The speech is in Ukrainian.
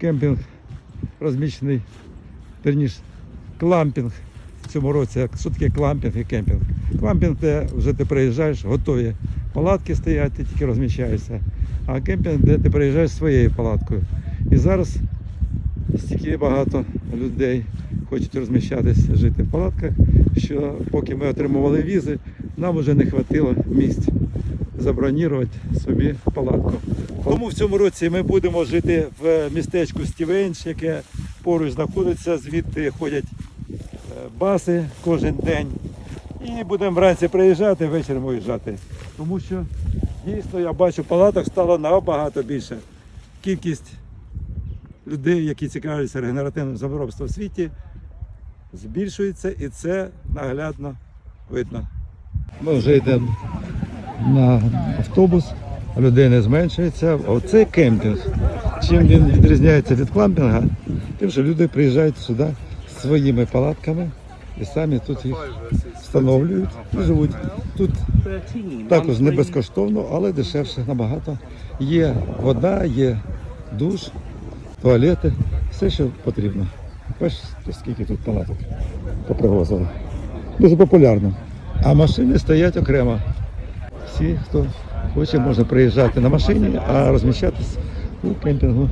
кемпінг розміщений, верніше, клампінг в цьому році. Що таке клампінг і кемпінг? Клампінг, де вже ти приїжджаєш, готові палатки стоять, ти тільки розміщаєшся. А кемпінг, де ти приїжджаєш своєю палаткою. І зараз стільки багато людей хочуть розміщатися, жити в палатках, що поки ми отримували візи, нам вже не вистачило місць забронірувати собі палатку. Тому в цьому році ми будемо жити в містечку Стівенч, яке поруч знаходиться, звідти ходять е, баси кожен день. І будемо вранці приїжджати, ввечері виїжджати. Тому що дійсно я бачу, палаток стало набагато більше. Кількість людей, які цікавляться регенеративним заборобством в світі, збільшується і це наглядно видно. Ми вже йдемо на автобус, людей не зменшується. Оце кемпінг. Чим він відрізняється від клампінга? Тим, що люди приїжджають сюди зі своїми палатками і самі тут їх встановлюють і живуть. Тут також не безкоштовно, але дешевше набагато. Є вода, є душ, туалети, все, що потрібно. Бачиш, скільки тут палаток попривозили. Дуже популярно. А машини стоять окремо. Всі, хто хоче, можна приїжджати на машині, а розміщатись у кемпінгу